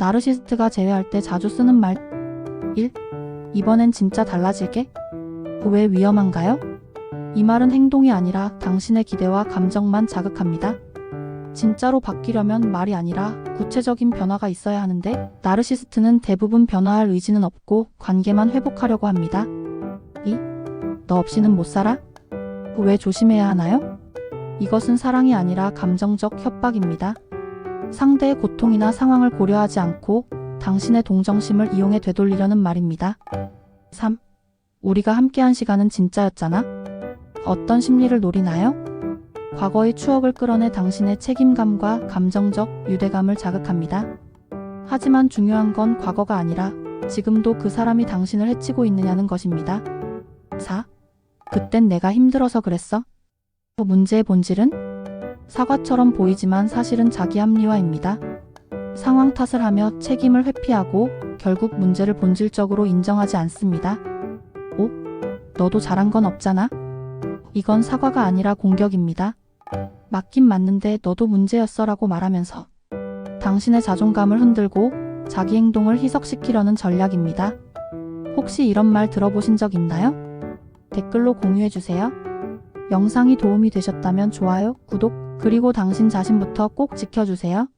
나르시스트가 제외할 때 자주 쓰는 말 1. 이번엔 진짜 달라질게? 왜 위험한가요? 이 말은 행동이 아니라 당신의 기대와 감정만 자극합니다. 진짜로 바뀌려면 말이 아니라 구체적인 변화가 있어야 하는데 나르시스트는 대부분 변화할 의지는 없고 관계만 회복하려고 합니다. 2. 너 없이는 못 살아? 왜 조심해야 하나요? 이것은 사랑이 아니라 감정적 협박입니다. 상대의 고통이나 상황을 고려하지 않고 당신의 동정심을 이용해 되돌리려는 말입니다. 3. 우리가 함께한 시간은 진짜였잖아? 어떤 심리를 노리나요? 과거의 추억을 끌어내 당신의 책임감과 감정적 유대감을 자극합니다. 하지만 중요한 건 과거가 아니라 지금도 그 사람이 당신을 해치고 있느냐는 것입니다. 4. 그땐 내가 힘들어서 그랬어? 문제의 본질은? 사과처럼 보이지만 사실은 자기 합리화입니다. 상황 탓을 하며 책임을 회피하고 결국 문제를 본질적으로 인정하지 않습니다. 5. 너도 잘한 건 없잖아? 이건 사과가 아니라 공격입니다. 맞긴 맞는데 너도 문제였어 라고 말하면서 당신의 자존감을 흔들고 자기 행동을 희석시키려는 전략입니다. 혹시 이런 말 들어보신 적 있나요? 댓글로 공유해주세요. 영상이 도움이 되셨다면 좋아요, 구독, 그리고 당신 자신부터 꼭 지켜주세요.